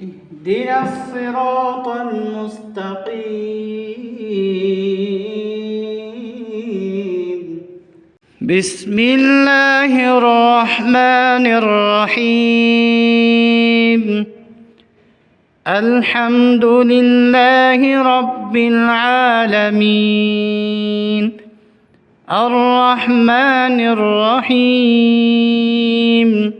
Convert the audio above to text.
اهدنا الصراط المستقيم. بسم الله الرحمن الرحيم. الحمد لله رب العالمين. الرحمن الرحيم.